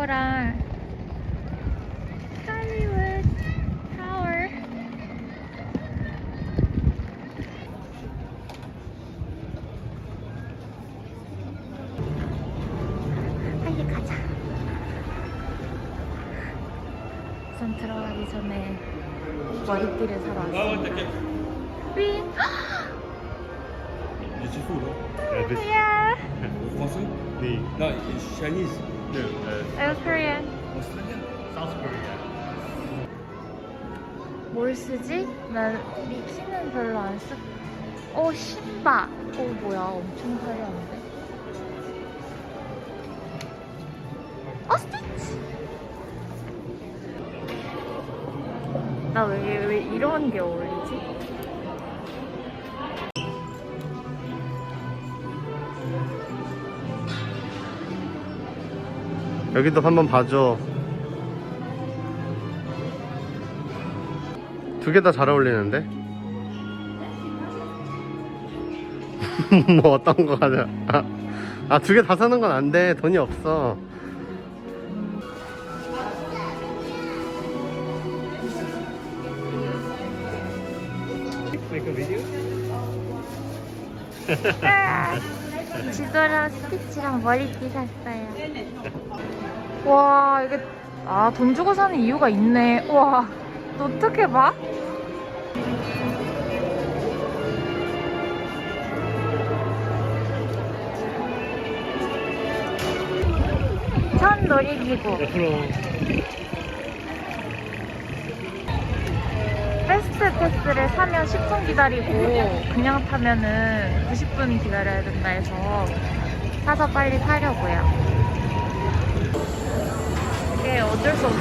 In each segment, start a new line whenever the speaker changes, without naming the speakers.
스튜디오랑 할리우드 타워. 빨리 가자. 우선 들어가기 전에 머리띠를 사러 왔습니다.
suis fou, non
Euh, this-
야,
Français
the
Non, Chinese.
No, uh,
I'm Korean.
Australien.
South Korea.
뭘 쓰지? 나 미키는 별로 안 쓰. 어 신바. 어 뭐야 엄청 화려한데. 어 스티치. 나 왜 왜 이런 게 어울리지?
여기도 한번 봐줘. 두 개 다 잘 어울리는데? 뭐 어떤 거 가자. 아, 두 개 다 사는 건 안 돼. 돈이 없어.
지도랑 스티치랑 머리띠 샀어요. 와 이게 아 돈 주고 사는 이유가 있네. 와, 너 어떻게 봐? 천 놀이기구. 패스트 패스를 사면 10분 기다리고 그냥 타면은 90분 기다려야 된다 해서 사서 빨리 타려고요. 이게 어쩔 수 없어.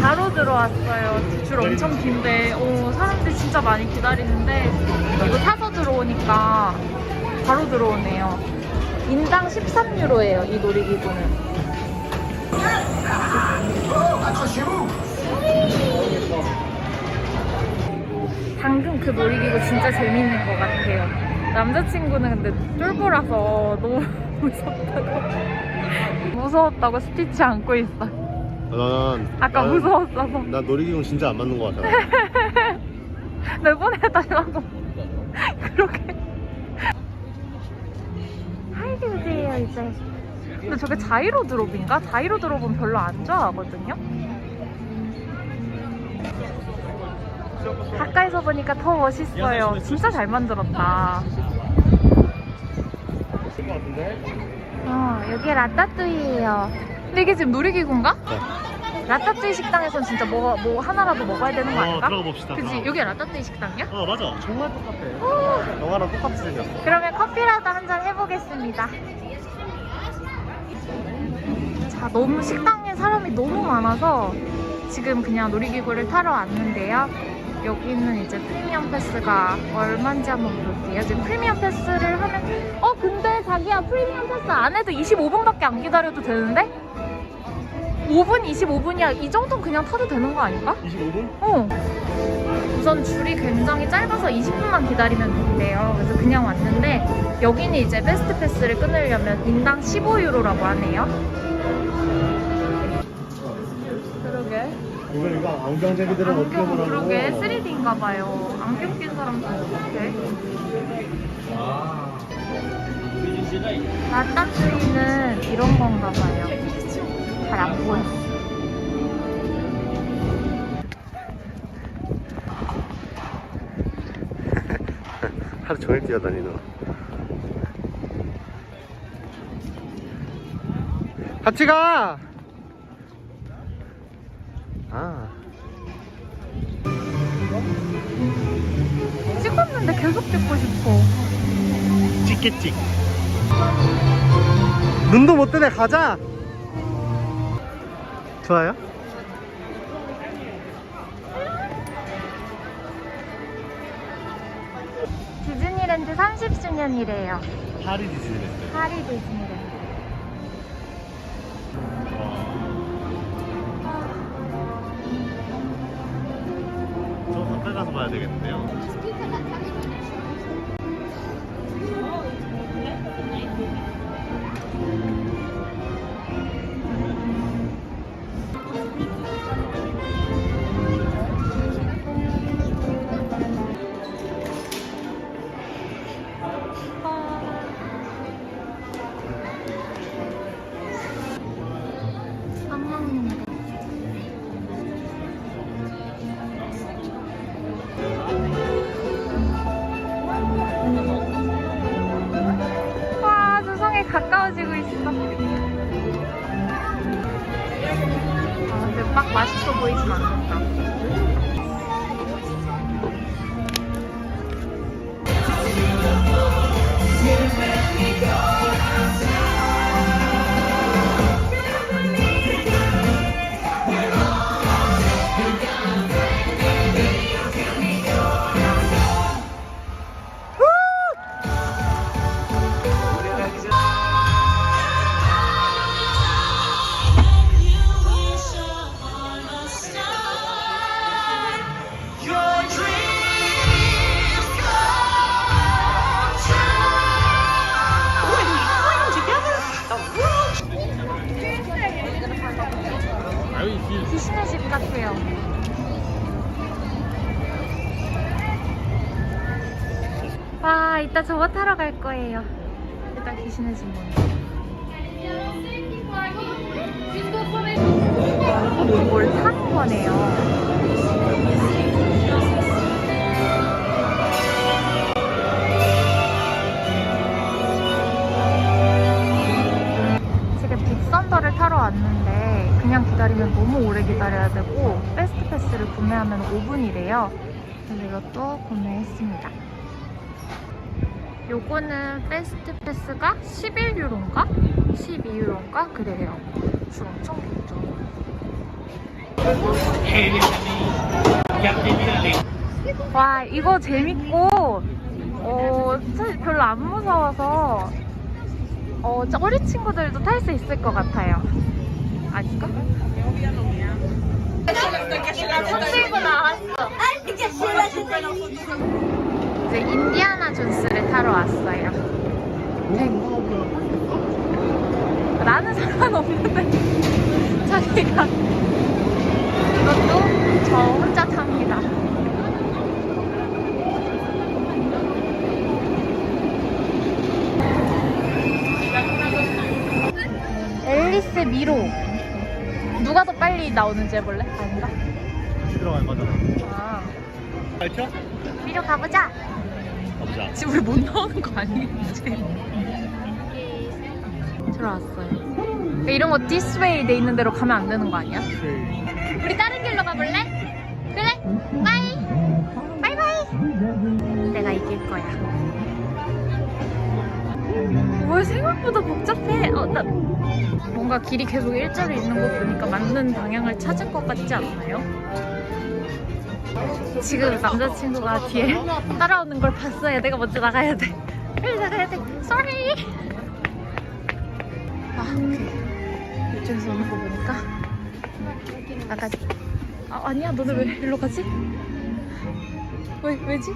바로 들어왔어요. 줄 엄청 긴데, 오, 사람들 진짜 많이 기다리는데, 이거 타서 들어오니까 바로 들어오네요. 인당 13유로예요, 이 놀이기구는. 방금 그 놀이기구 진짜 재밌는 것 같아요. 남자친구는 근데 쫄보라서 너무 무섭다고. 무서웠다고 스티치 안고 있어.
난,
아까
난-
무서웠어서.
나 놀이기구는 진짜 안 맞는 것 같아.
내보내달라고. 그렇게. 하이드세요, 이제. 근데 저게 자이로 드롭인가? 자이로 드롭은 별로 안 좋아하거든요? 가까이서 보니까 더 멋있어요. 진짜 잘 만들었다. 어, 여기 라따뚜이예요. 근데 이게 지금 놀이기구인가?
네.
라따뚜이 식당에선 진짜 뭐, 뭐 하나라도 먹어야 되는 거
어,
아닌가?
들어가 봅시다.
그지?
어.
여기 라따뚜이 식당이야?
어, 맞아. 정말 똑같아. 영화랑 똑같이 생겼어.
그러면 커피라도 한 잔 해보겠습니다. 자, 너무 식당에 사람이 너무 많아서 지금 그냥 놀이기구를 타러 왔는데요. 여기는 이제 프리미엄 패스가 얼마인지 한번 볼게요. 지금 프리미엄 패스를 하면 어 근데 자기야 프리미엄 패스 안 해도 25분밖에 안 기다려도 되는데? 5분 25분이야. 이 정도는 그냥 타도 되는 거 아닌가?
25분?
어. 우선 줄이 굉장히 짧아서 20분만 기다리면 된대요. 그래서 그냥 왔는데 여기는 이제 베스트 패스를 끊으려면 인당 15유로라고 하네요.
이걸 이거 안경쟁이들은 어떻게
안경
보라고?
그러게 3D인가 봐요. 안경 낀 사람도 어떡해? 라따뚜이는 이런 건가 봐요. 잘 안 보였어.
하루 종일 뛰어다니는. 같이 가!
찍었는데 계속 찍고 싶어.
찍겠지. 눈도 못 뜨네, 가자! 좋아요?
디즈니랜드 30주년이래요.
파리 디즈니랜드.
파리 디즈니랜드.
저 가까이 가서 봐야 되겠는데요.
아, 근데 막 귀신의 집 같아요. 와, 이따 저거 타러 갈 거예요. 일단 귀신의 집 먼저. 이것도 뭘 타는 거네요. 기다리면 너무 오래 기다려야 되고 패스트 패스를 구매하면 5분이래요. 그래서 이것도 구매했습니다. 요거는 패스트 패스가 11유로인가? 12유로인가? 그래요. 줄 엄청 길죠. 와 이거 재밌고 어 별로 안 무서워서 어, 저 어린 친구들도 탈 수 있을 것 같아요. 아닌가? 이제 인디아나 존스를 타러 왔어요. 네. 나는 상관없는데 자기가 이것도 저 혼자 탑니다. 앨리스 미로 누가 더 빨리 나오는지 해볼래? 아닌가?
들어갈 거잖아.
아
알죠?
미로 가보자
가보자.
지금 우리 못 나오는 거 아니겠지? 들어왔어요 그러니까 이런 거 디스웨이 돼 있는 대로 가면 안 되는 거 아니야? 우리 다른 길로 가볼래? 그래? 바이 바이바이 내가 이길 거야 왜 생각보다 복잡해 어, 나 뭔가 길이 계속 일자로 있는 거 보니까 맞는 방향을 찾을 것 같지 않나요? 지금 남자친구가 뒤에 따라오는 걸 봤어요. 내가 먼저 나가야 돼. 빨리 나가야 돼. Sorry. 아, 오케이. 이쪽에서 오는 거 보니까 나가지. 아, 아니야. 너네 왜 일로 가지? 왜, 왜지?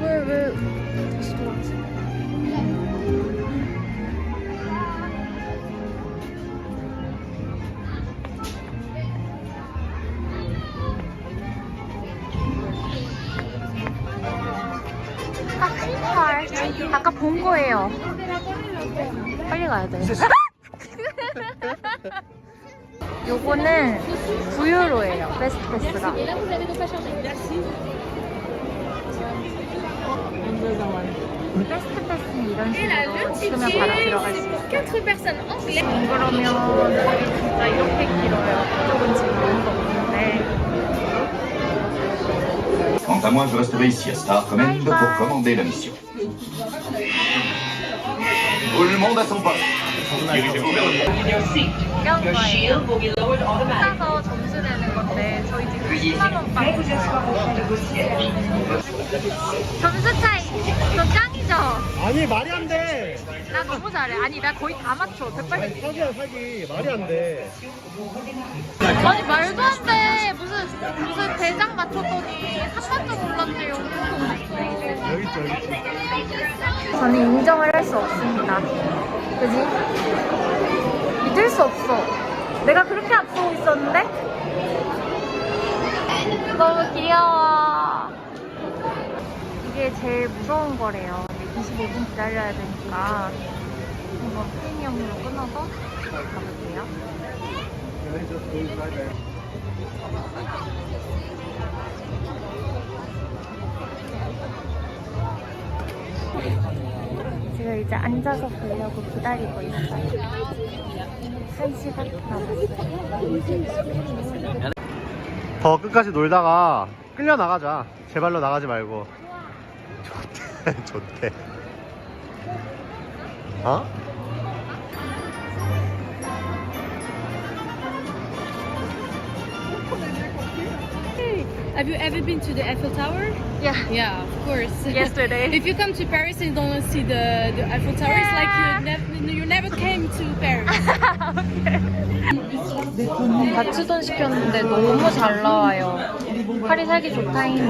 왜, 왜 다시 돌아가지? 아. 아까 본 거예요. 빨리 가야 돼. 요거는 9유로예요. 베스트 패스가. 베스트 패스는 이런 식으로 찍으면 바로 들어갈 수 있어요. 그러면 여기 진짜 이렇게 길어요. 이쪽은 지금 아무도 없는데.
Quant à moi, je resterai ici à Star Command pour commander la mission. Tout le monde à son poste.
이런 거예요. 혼자서 점수 내는 건데 저희 지금 10만 원 받았어요. 점수 차이 저 짱이죠?
아니 말이 안 돼.
나 너무 잘해. 아니 나 거의 다 맞춰. 180.
사기야 사기. 말이 안 돼.
아니 말도 안 돼. 무슨 무슨 대장 맞췄더니 3만점 올랐대요.
여기 있죠 여기 있죠.
저는 인정을 할 수 없습니다. 그지? 믿을 수 없어. 내가 그렇게 앞서고 있었는데? 너무 귀여워. 이게 제일 무서운 거래요. 25분 기다려야 되니까 한번 프리미엄으로 끊어서 가볼게요. 지금 이제 앉아서 보려고 기다리고 있어요.
더 끝까지 놀다가 끌려 나가자. 제 발로 나가지 말고. 좋대. 좋대. 어?
Have you ever been to the Eiffel Tower?
Yeah.
Yeah, of course.
Yesterday.
if you come to Paris and don't see the, the Eiffel Tower, it's like you never you never came to Paris.
가츠돈 시켰는데 너무 잘 나와요. 파리 살기 좋다잉.